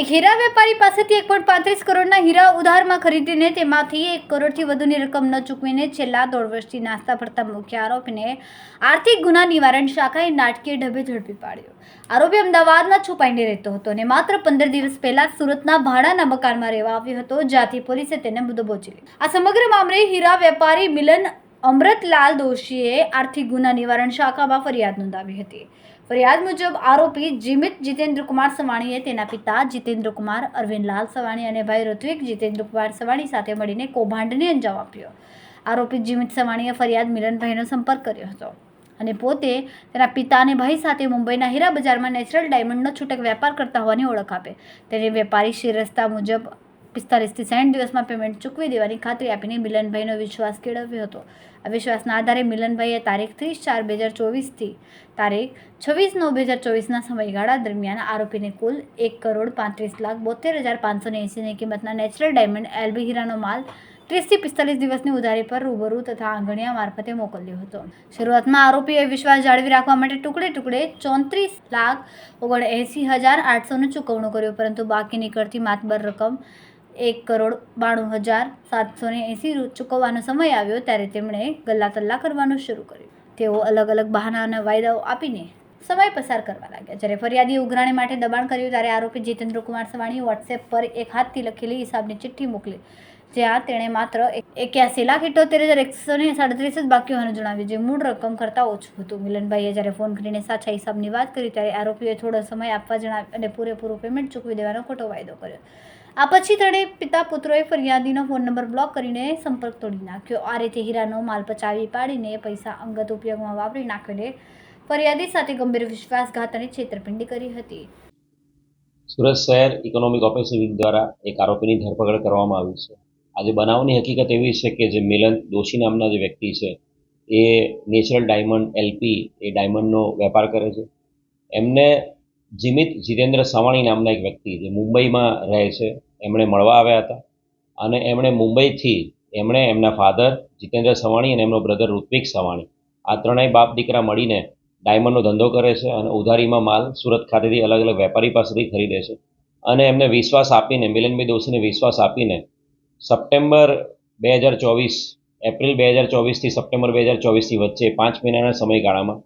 એક હીરા વેપારી પાસેથી એક પોઈન્ટ પાંત્રીસ કરોડના હીરા ઉધારમાં ખરીદીને તેમાંથી એક કરોડથી વધુની રકમ ન ચૂકવીને છેલ્લા દોઢ વર્ષથી નાસ્તા ફરતા મુખ્ય આરોપીને આર્થિક ગુના નિવારણ શાખાએ નાટકીય ઢબે ઝડપી પાડ્યો. આરોપી અમદાવાદમાં છુપાઈને રહેતો હતો અને માત્ર પંદર દિવસ પહેલા સુરતના ભાડાના મકાનમાં રહેવા આવ્યો હતો, જ્યાંથી પોલીસે તેને પહોંચી લીધો. આ સમગ્ર મામલે હીરા વેપારી મિલન અમૃતલાલ દોશીએ આર્થિક ગુના નિવારણ શાખામાં ફરિયાદ નોંધાવી હતી. ફરિયાદ મુજબ આરોપી જીમિત જીતેન્દ્રકુમાર સવાણીએ તેના પિતા જીતેન્દ્રકુમાર અરવિંદલાલ સવાણી અને ભાઈ ઋત્વિક જીતેન્દ્રકુમાર સવાણી સાથે મળીને કૌભાંડને અંજામ આપ્યો. આરોપી જીમિત સવાણીએ ફરિયાદ મિલનભાઈનો સંપર્ક કર્યો હતો અને પોતે તેના પિતા અને ભાઈ સાથે મુંબઈના હીરા બજારમાં નેચરલ ડાયમંડનો છૂટક વેપાર કરતા હોવાની ઓળખ આપે. તેને વેપારી શિરસ્તા મુજબ પિસ્તાલીસથી સાઠ દિવસમાં પેમેન્ટ ચૂકવી દેવાની ખાતરી આપીને મિલનભાઈનો વિશ્વાસ કેળવ્યો હતો. આ વિશ્વાસના આધારે મિલનભાઈએ તારીખ ત્રીસ ચાર બે હજાર ચોવીસથી તારીખ છવ્વીસ નવ બે હજાર ચોવીસના સમયગાળા દરમિયાન આરોપીને કુલ એક કરોડ પાંત્રીસ લાખ બોતેર હજાર પાંચસો એંસીની કિંમતના નેચરલ ડાયમંડ એલબી હીરાનો માલ ત્રીસથી પિસ્તાલીસ દિવસની ઉધારી પર રૂબરૂ તથા આંગણિયા મારફતે મોકલ્યો હતો. શરૂઆતમાં આરોપીએ વિશ્વાસ જાળવી રાખવા માટે ટુકડે ટુકડે ચોત્રીસ લાખ ઓગણ એંસી હજાર આઠસોનું ચૂકવણું કર્યું, પરંતુ બાકી નીકળતી માતબર રકમ એક કરોડ બાણું હજાર સાતસો ને એંસી ચૂકવવાનો સમય આવ્યો ત્યારે તેમણે ગલ્લા તલ્લા કરવાનું શરૂ કર્યું. તેઓ અલગ અલગ બહાનાના વાયદાઓ આપીને સમય પસાર કરવા લાગ્યા. જ્યારે ફરિયાદી ઉઘરાણી માટે દબાણ કર્યું ત્યારે આરોપી જીતેન્દ્ર કુમાર સવાણી વોટ્સએપ પર એક હાથથી લખેલી હિસાબની ચિઠ્ઠી મોકલી, જ્યાં તેણે માત્ર એક્યાસી લાખ ઇઠોતેર હજાર એકસો ને સાડત્રીસ જ બાકી હોવાનું જણાવ્યું, જે મૂળ રકમ કરતાં ઓછું હતું. મિલનભાઈએ જ્યારે ફોન કરીને સાચા હિસાબની વાત કરી, ત્યારે આરોપીએ થોડો સમય આપવા જણાવ્યું અને પૂરેપૂરું પેમેન્ટ ચૂકવી દેવાનો ખોટો વાયદો કર્યો. આ પછી તેણે પિતા પુત્રોએ ફરિયાદીનો ફોન નંબર બ્લોક કરીને સંપર્ક તોડી નાખ્યો. આ રીતે હીરાનો માલ પચાવી પાડીને પૈસા અંગત ઉપયોગમાં વાપરી નાખીને ફરિયાદી સાથે ગંભીર વિશ્વાસઘાત અને છેતરપિંડી કરી હતી. સુરત શહેર ઇકોનોમિક ઓફિસ દ્વારા એક આરોપીની ધરપકડ કરવામાં આવી છે. આજે બનાવની હકીકત એવી છે કે જે મિલન દોશી નામના જે વ્યક્તિ છે, એ નેચરલ ડાયમંડ એલપી, એ ડાયમંડનો વેપાર કરે છે. એમને જીમિત જીતેન્દ્ર સવાણી નામના એક વ્યક્તિ જે મુંબઈમાં રહે છે એમણે મળવા આવ્યા હતા. અને એમણે મુંબઈથી એમણે એમના ફાધર જીતેન્દ્ર સવાણી અને એમનો બ્રધર ઋત્વિક સવાણી. આ ત્રણેય બાપ દીકરા મળીને ડાયમંડનો ધંધો કરે છે અને ઉધારીમાં માલ સુરત ખાતેથી અલગ અલગ વેપારી પાસેથી ખરીદે છે. અને એમને વિશ્વાસ આપીને, મિલનભાઈ દોશીને વિશ્વાસ આપીને સપ્ટેમ્બર બે હજાર ચોવીસ, એપ્રિલ બે હજાર ચોવીસથી સપ્ટેમ્બર બે હજાર ચોવીસની વચ્ચે પાંચ મહિનાના સમયગાળામાં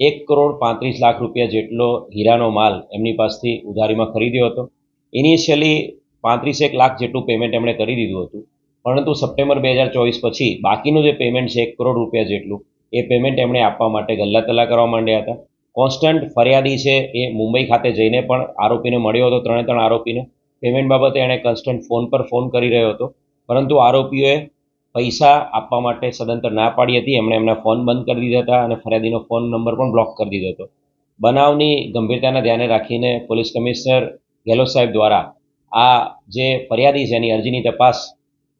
એક કરોડ પાંત્રીસ લાખ રૂપિયા જેટલો હીરાનો માલ એમની પાસેથી ઉધારીમાં ખરીદ્યો હતો. ઇનિશિયલી પાંત્રીસેક લાખ જેટલું પેમેન્ટ એમણે કરી દીધું હતું. પરંતુ સપ્ટેમ્બર બે હજાર ચોવીસ પછી બાકીનું જે પેમેન્ટ છે એક કરોડ રૂપિયા જેટલું, એ પેમેન્ટ એમણે આપવા માટે ગલ્લા તલ્લા કરવા માંડ્યા હતા. કોન્સ્ટન્ટ ફરિયાદી છે એ મુંબઈ ખાતે જઈને પણ આરોપીને મળ્યો હતો, ત્રણે ત્રણ આરોપીને. પેમેન્ટ બાબતે એણે કન્સ્ટન્ટ ફોન પર ફોન કરી રહ્યો હતો. પરંતુ આરોપીઓએ પૈસા આપવા માટે સદંતર ના પાડી હતી. એમણે એમના ફોન બંધ કરી દીધા હતા અને ફરિયાદીનો ફોન નંબર પણ બ્લોક કરી દીધો હતો. બનાવની ગંભીરતાના ધ્યાને રાખીને પોલીસ કમિશનર ગેહલોત સાહેબ દ્વારા આ જે ફરિયાદી છે, એની અરજીની તપાસ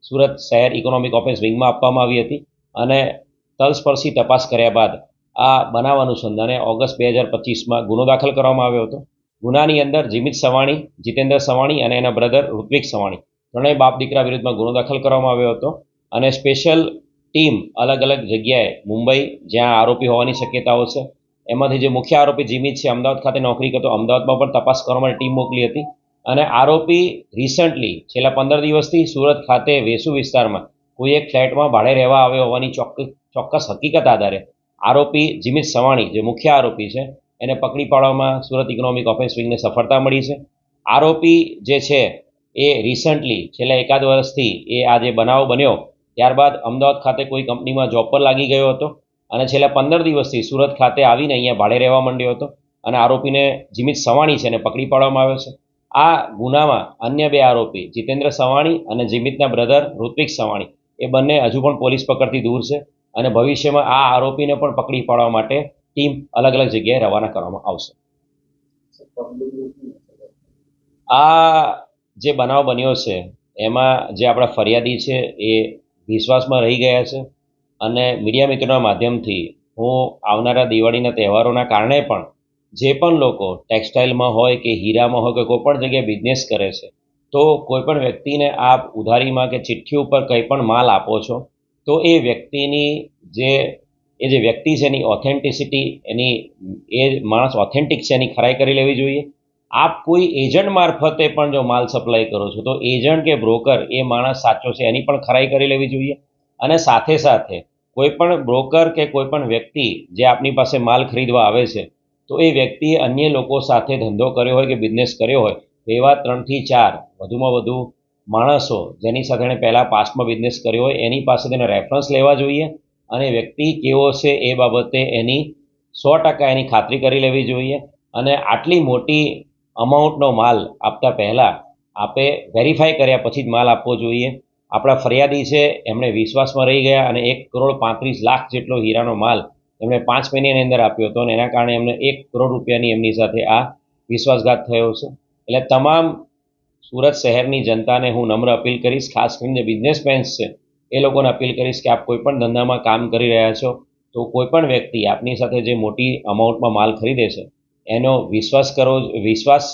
સુરત શહેર ઇકોનોમિક ઓફિસ વિંગમાં આપવામાં આવી હતી અને તલસ્પર્શી તપાસ કર્યા બાદ આ બનાવ અનુસંધાને ઓગસ્ટ બે હજાર પચીસમાં ગુનો દાખલ કરવામાં આવ્યો હતો. ગુનાની અંદર જીમિત સવાણી, જીતેન્દ્ર સવાણી અને એના બ્રધર ઋત્વિક સવાણી. ત્રણેય બાપ દીકરા વિરુદ્ધમાં ગુનો દાખલ કરવામાં આવ્યો હતો અને સ્પેશિયલ ટીમ અલગ અલગ જગ્યાએ મુંબઈ, જ્યાં આરોપી હોવાની શક્યતાઓ છે. એમાંથી જે મુખ્ય આરોપી જીમિત છે, અમદાવાદ ખાતે નોકરી કરતો, અમદાવાદમાં પણ તપાસ કરવા માટે ટીમ મોકલી હતી. અને આરોપી રિસન્ટલી છેલ્લા પંદર દિવસથી સુરત ખાતે વેસુ વિસ્તારમાં કોઈ એક ફ્લેટમાં ભાડે રહેવા આવ્યો હોવાની ચોક્કસ ચોક્કસ હકીકત આધારે આરોપી જીમિત સવાણી, જે મુખ્ય આરોપી છે, એને પકડી પાડવામાં સુરત ઇકોનોમિક ઓફિસ વિંગને સફળતા મળી છે. આરોપી જે છે, એ રિસન્ટલી છેલ્લા એકાદ વર્ષથી એ આ જે બનાવ બન્યો, ત્યારબાદ અમદાવાદ ખાતે કોઈ કંપનીમાં જોબ પર લાગી ગયો હતો અને છેલ્લા પંદર દિવસથી સુરત ખાતે આવીને અહીંયા ભાડે રહેવા માંડ્યો હતો અને આરોપીને જીમિત સવાણી છે, એને પકડી પાડવામાં આવ્યો છે. આ ગુનામાં અન્ય બે આરોપી, જીતેન્દ્ર સવાણી અને જીમિતના બ્રધર ઋત્વિક સવાણી. એ બંને હજુ પણ પોલીસ પકડથી દૂર છે અને ભવિષ્યમાં આ આરોપીને પણ પકડી પાડવા માટે ટીમ અલગ અલગ જગ્યાએ રવાના કરવામાં આવશે. આ જે બનાવ બન્યો છે, એમાં જે આપણા ફરિયાદી છે એ વિશ્વાસમાં રહી ગયા છે અને મીડિયા મિત્રોના માધ્યમથી હું આવનારા દિવાળીના તહેવારોના કારણે પણ જે પણ લોકો ટેક્સટાઇલમાં હોય કે હીરામાં હોય કે કોઈ પણ જગ્યાએ બિઝનેસ કરે છે, તો કોઈ પણ વ્યક્તિને આપ ઉધારીમાં કે ચિઠ્ઠી ઉપર કંઈ પણ માલ આપો છો, તો એ વ્યક્તિની જે, એ જે વ્યક્તિ છે એની ઓથેન્ટિસિટી એની, એ માણસ ઓથેન્ટિક છે એની ખરાઈ કરી લેવી જોઈએ. આપ કોઈ એજન્ટ મારફતે પણ જો માલ સપ્લાય કરો છો, તો એજન્ટ કે બ્રોકર એ માણસ સાચો છે એની પણ ખરાઈ કરી લેવી જોઈએ. અને સાથે સાથે કોઈ પણ બ્રોકર કે કોઈ પણ વ્યક્તિ જે આપની પાસે માલ ખરીદવા આવે છે તો એ વ્યક્તિએ અન્ય લોકો સાથે ધંધો કર્યો હોય કે બિઝનેસ કર્યો હોય, એવા ત્રણથી ચાર, વધુમાં વધુ માણસો જેની સાથે એણે પહેલાં પાસ્ટમાં બિઝનેસ કર્યો હોય, એની પાસે તેને રેફરન્સ લેવા જોઈએ અને વ્યક્તિ કેવો છે એ બાબતે એની સો ટકા એની ખાતરી કરી લેવી જોઈએ અને આટલી મોટી અમાઉન્ટનો માલ આપતા પહેલાં આપે વેરીફાઈ કર્યા પછી જ માલ આપવો જોઈએ. આપણા ફરિયાદી છે, એમણે વિશ્વાસમાં રહી ગયા અને એક કરોડ પાંત્રીસ લાખ જેટલો હીરાનો માલ એમણે પાંચ મહિનાની અંદર આપ્યો હતો અને એના કારણે એમને એક કરોડ રૂપિયાની એમની સાથે આ વિશ્વાસઘાત થયો છે. એટલે તમામ સુરત શહેરની જનતાને હું નમ્ર અપીલ કરીશ, ખાસ કરીને બિઝનેસમેન્સ છે, એ લોકોને અપીલ કરીશ કે આપ કોઈ પણ ધંધામાં કામ કરી રહ્યા છો, તો કોઈ પણ વ્યક્તિ આપની સાથે જે મોટી અમાઉન્ટમાં માલ ખરીદે છે, એનો વિશ્વાસ કરો, વિશ્વાસ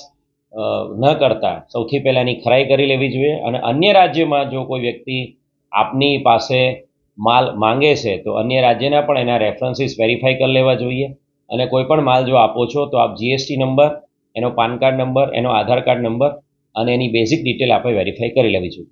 ન કરતા સૌથી પહેલાં એની ખરાઈ કરી લેવી જોઈએ અને અન્ય રાજ્યમાં જો કોઈ વ્યક્તિ આપની પાસે માલ માંગે છે, તો અન્ય રાજ્યના પણ એના રેફરન્સીસ વેરીફાઈ કરી લેવા જોઈએ. અને કોઈ પણ માલ જો આપો છો, તો આપ જીએસટી નંબર એનો પાન કાર્ડ નંબર એનો આધાર કાર્ડ નંબર અને એની બેઝિક ડિટેલ આપણે વેરીફાઈ કરી લેવી જોઈએ.